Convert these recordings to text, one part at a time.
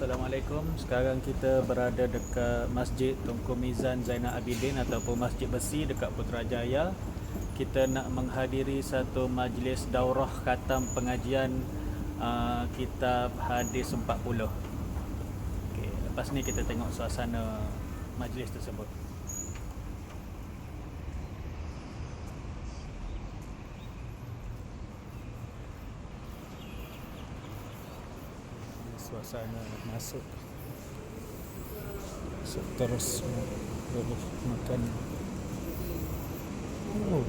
Assalamualaikum. Sekarang kita berada dekat Masjid Tunku Mizan Zainal Abidin ataupun Masjid Besi dekat Putrajaya. Kita nak menghadiri satu majlis daurah khatam pengajian uh, kitab Hadis 40. Okay, lepas ni kita tengok suasana majlis tersebut. Suasana masuk. Masuk terus boleh makan. Oh.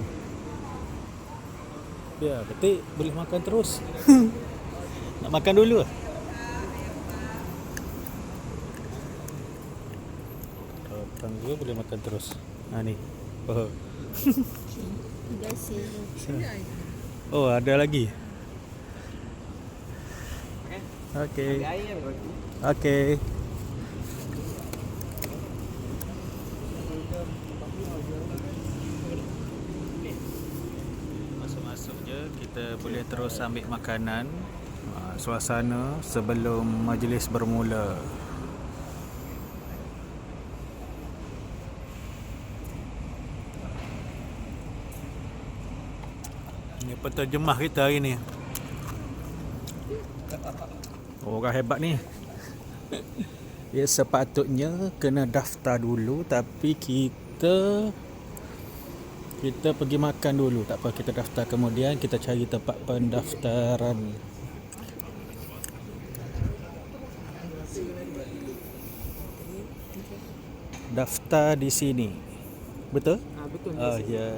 Ya betul. Boleh makan terus. Nak makan dulu? Ah datang dulu boleh makan terus. Ha ni. Oh, oh ada lagi Okay. Okay. Masuk-masuk je kita boleh terus ambil makanan. Ah, Suasana sebelum majlis bermula. Ini penterjemah kita hari ni. Orang hebat ni. Ya sepatutnya kena daftar dulu tapi kita kita pergi makan dulu. Tak apa kita daftar kemudian kita cari tempat pendaftaran. Daftar di sini. Betul? Ah betul. Oh ya.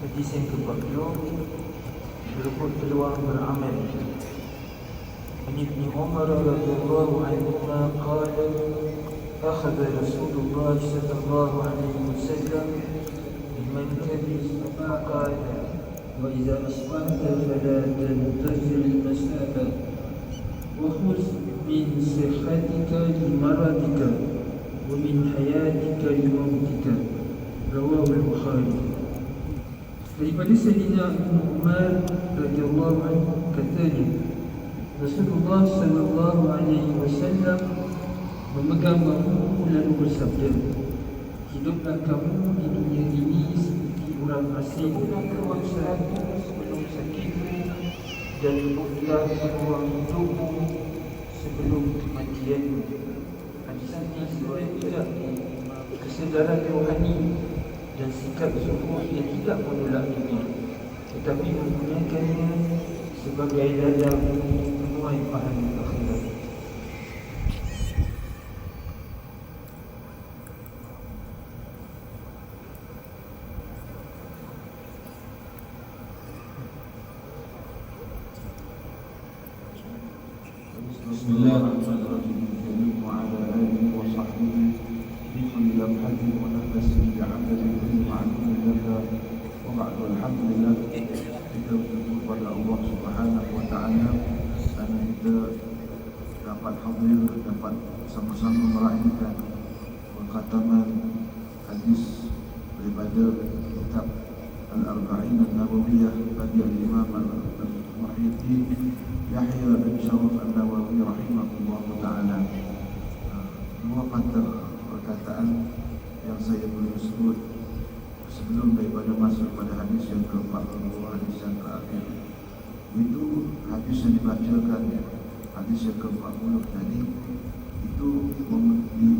Hadis yang ke-40 berebut peluang beramal. ابن عمر رضي الله عنهما قال أخذ رسول الله صلى الله عليه وسلم بمنكبه فقال وإذا أصبحت فلا تنتظر المساء وخذ من صحتك لمرضك ومن حياتك لموتك رواه البخاري daripada Sayyidina Ibn Umar radhiyallahu anhu katanya Rasulullah sallallahu alaihi wasallam memegang bahu lalu bersabda Hiduplah kamu di dunia ini seperti orang asing keluar sehari sebelum sakitmu dan rebutlah peluang hidupmu sebelum kematianmu Hadis ini sesuai tidak kesedaran rohani dan sikap zuhud yang tidak menolak dunia tetapi menggunakannya sebagai ladang menuai pahala akhirat. Allahu Akbar. Alhamdulillah. InsyaAllah bersyukur pada Allah Subhanahu Wa Ta'ala. Anida dapat hamil, dapat sama-sama merayakan perkataan Agis Lebader Kitab Al-Arba'in Al-Nabawiyah dari Imam Al-Mahyuddin Yahya di bawah Al-Nabawi R.A. Thank perkataan yang saya boleh sebut sebelum daripada masuk pada hadis yang ke-40 hadis yang terakhir. Itu hadis yang dibacakan hadis yang ke-40 tadi itu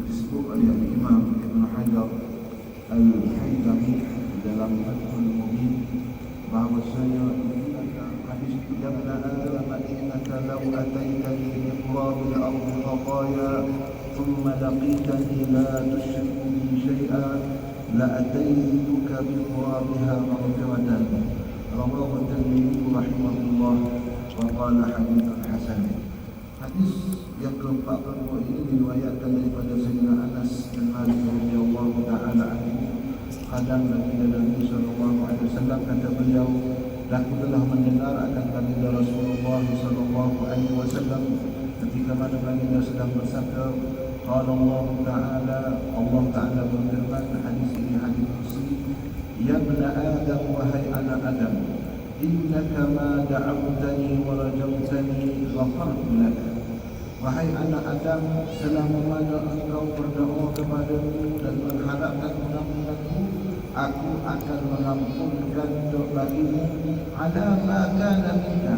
disebut oleh Imam Ibn Hajar Al-Haythami dalam Fathul Mubin bahawasanya hadis itu yang na'ala innaka law ataitani bi qurabil ardi khataya thumma laqitani la tushriku bi shay'a la ataituka bi qurabiha maghfiratan رواه الترمذي رحمه الله وقال حديث حسن Hadis yang ke-42 ini diriwayatkan daripada Sayyidina Anas bin Malik radhiyallahu taala anhu. Kadang Nabi Nabi sallallahu alaihi wasallam kata beliau, "Aku telah mendengar akan baginda Rasulullah sallallahu alaihi wasallam ketika mana baginda sedang bersabda, qala Allah taala, Allah taala berfirman hadis ini hadis kursi, "Ya ibn Adam wahai anak Adam, innaka ma da'awtani wa rajawtani ghafartu laka." Wahai anak Adam, selama mana engkau berdoa kepadaku dan mengharapkan aku akan mengampunkan doa bagimu ada maka minka.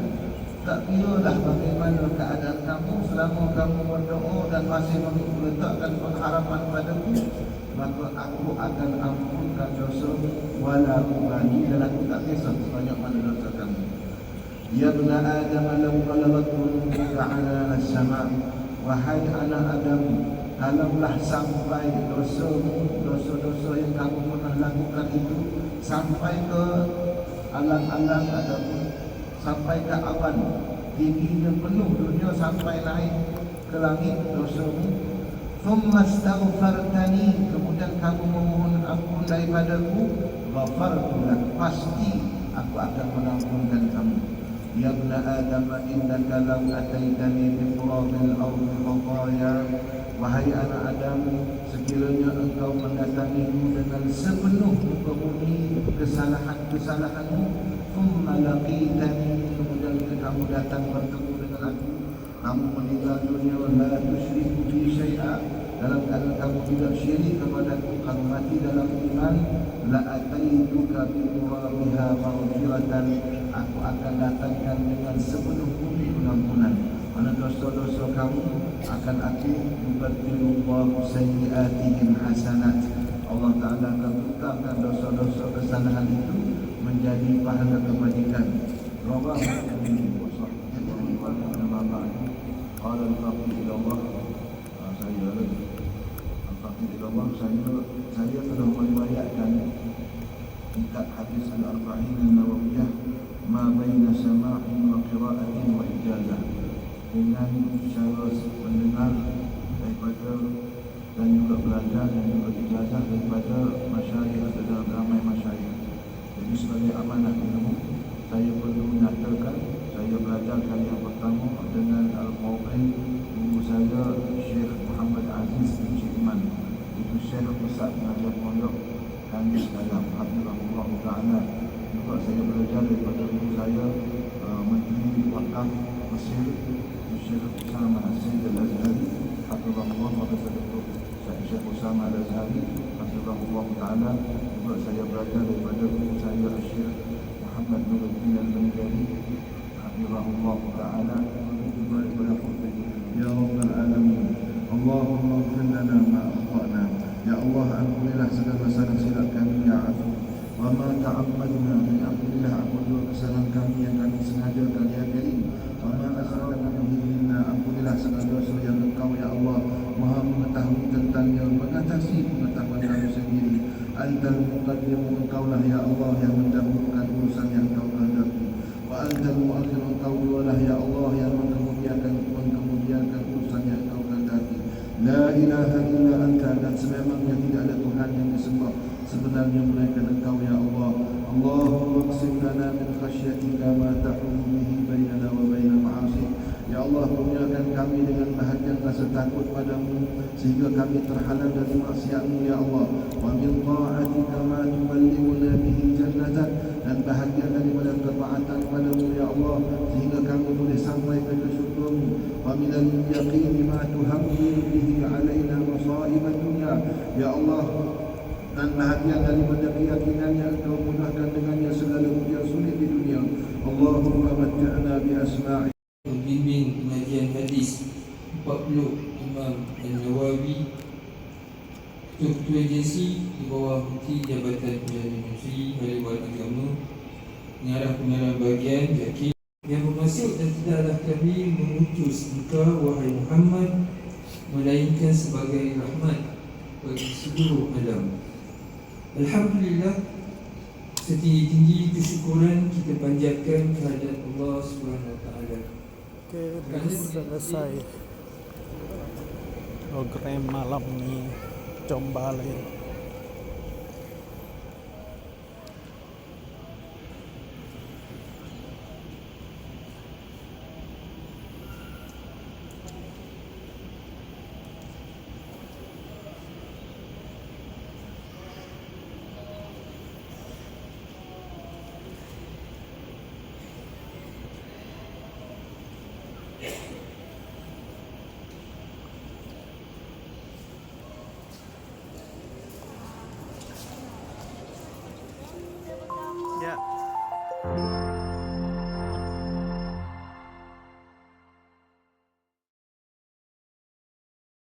Tak kiralah bagaimana keadaan kamu selama kamu berdoa dan masih meletakkan pengharapan padaku, maka aku akan ampunkan dosa walau bagi dan aku tak kisah sebanyak mana dosa kamu. Ya ibn Adam law balagat dhunubuka ala as-sama' Wahai anak Adam Kalaulah sampai dosamu Dosa-dosa yang kamu pernah lakukan itu Sampai ke alang-alang ataupun Sampai ke awan. Tingginya penuh dunia sampai naik ke langit dosamu. Thumma astaghfartani Kemudian kamu memohon ampun daripadaku. Ghafartulak Pasti aku akan menampunkan kamu. Ya ibn Adam innaka law ataitani bi qurabil ardi Wahai anak Adam sekiranya engkau mendatangiku dengan sepenuh muka bumi kesalahan-kesalahanmu thumma laqitani kemudian kamu datang bertemu dengan aku. Kamu meninggal dunia la tusyriku bi syai'a. Dalam keadaan kamu tidak syirik kepada aku kamu mati dalam iman. La ataituka bi qurabiha maghfiratan aku akan datangkan dengan sepenuh bumi pengampunan dosa-dosa kamu akan aku yubadilullahu sayyiatihim hasanat. Allah Ta'ala akan tukarkan dosa-dosa kesalahan itu menjadi pahala kebajikan Rawah Qala al-faqih ila Allah. Ah, Saya Al-faqih ila Allah Saya saya telah meriwayatkan Kitab hadis al-arba'in al-nawawiyah Ma baina sama'in wa qira'atin wa ijazah Dengan cara mendengar Daripada Dan juga belajar dan juga ijazah Daripada masyarakat dan ramai masyarakat. Jadi sebagai amanah ilmu Saya perlu menyatakan Saya belajar kali yang pertama Dengan Al-Qawqin Guru saya Syekh Muhammad Aziz bin Cikman Itu Syekh Pusat Pengajar Pondok Kami dalam Hafizahullah Ta'ala. Juga saya belajar daripada guru saya uh, Menteri Wakaf Mesir Syekh Usama Hafizahullah Wa Tasaduk Syekh Usama Al-Azhari Hafizahullah Ta'ala Juga saya belajar daripada guru saya Syekh Muhammad Nuruddin Al-Banjari Hafizahullah Ta'ala Juga daripada Ya Rabbal Alamin Allahumma Ya Allah ampunilah segala salah silap kami ya Afu Wa ma ta'ammadna min ampunilah ampunilah kesalahan kami yang kami sengajakan ya Karim Wa ma asrarna minna ampunilah segala dosa yang engkau ya Allah Maha mengetahui tentangnya mengatasi pengetahuan kami sendiri Antal muqaddimu engkau lah ya Allah yang mendahulukan urusan yang engkau kehendaki. Wa antal muakhir engkau lah ya Allah yang mengemudiakan mengemudiakan urusan yang engkau kehendaki. La ilaha illa anta dan sememangnya tidak ada Tuhan yang disembah. Sebenarnya melainkan engkau ya Allah. Allahumma qsim lana min khasyatika ma tahulu bihi bainana wa Allah kurniakan kami dengan bahagian rasa takut padamu sehingga kami terhalang dari maksiatmu ya Allah. Wa min ta'atika ma tuballighuna bihi jannatak dan bahagian daripada ketaatan padamu ya Allah sehingga kami boleh sampai ke syurgamu. Wa min al-yaqin ma tuhammilu bihi alaina masaib dunya ya Allah. Dan bahagian daripada keyakinan yang engkau mudahkan dengannya segala ujian sulit di dunia. Allahumma matta'na bi asma'i 40 Imam Al-Nawawi Ketua agensi di bawah Menteri Jabatan Perdana Menteri Haluan Agama Pengarah-pengarah bahagian yakin yang bermaksud dan tidaklah kami mengutus engkau wahai Muhammad Melainkan sebagai rahmat bagi seluruh alam. Alhamdulillah setinggi-tinggi kesyukuran kita panjatkan kehadirat Allah Subhanahu Wa Taala. Okey, dah selesai program malam ni. Jom balik.